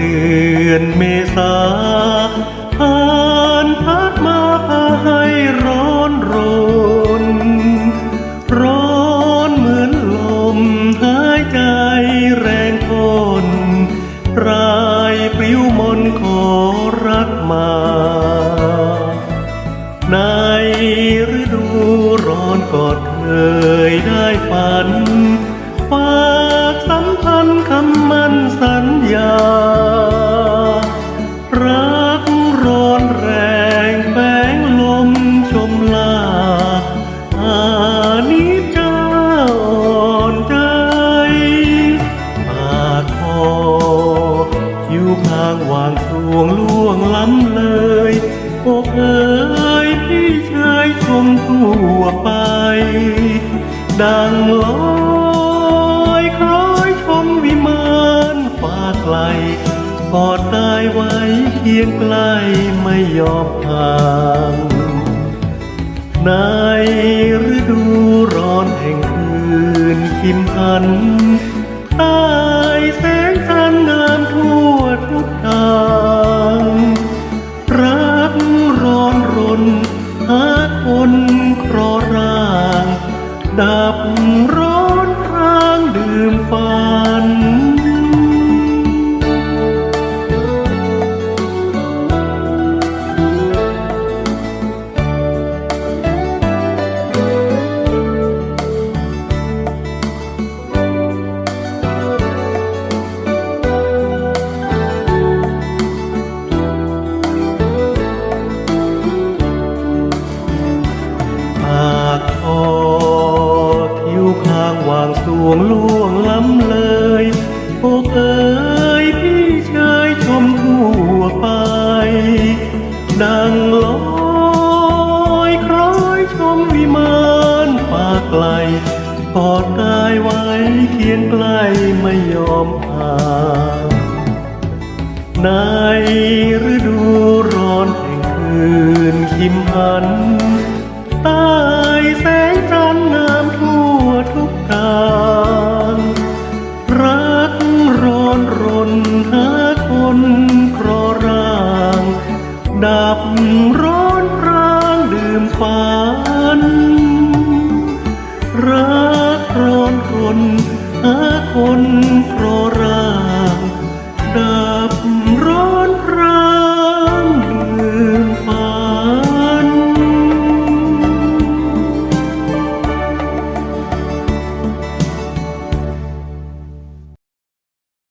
เดือนเมษาผ่านพัดมาพาให้ร้อนรน ร้อนเหมือนลมหายใจแรงทนรายปลิวมนขอรักมา ในฤดูร้อนกอดเคยได้ฝันฝากสัมพันธ์คำมันสัญญา นิจจาอ่อนใจปากคออยู่พางวางสวงล่วงล้ำเลยอกเอ๋ยพี่ชายชมทั่วไป ดังลอยคล้อยชมวิมานฟ้าไกลกอดกายไว้เคียงใกล้ไม่ยอมห่าง ในฤดูร้อนแห่งคืนคิมพันใต้แสงจันทร์งามทั่วทุกทางรักร้อนรนหาคนครอร่าง ดับร้อนครางดื่มฝันางวางสวงล่วงล้ำเลยอกเอ๋ยพี่เชยชมทั่วไป ดังลอยคล้อยชมวิมานฟ้าไกลกอดกายไว้เคียงใกล้ไม่ยอมห่างในฤดูร้อนแห่งคืนคิมพัน ร้อนร้างดื่มฝัน รักร้อนรนหาคนครอร่างดั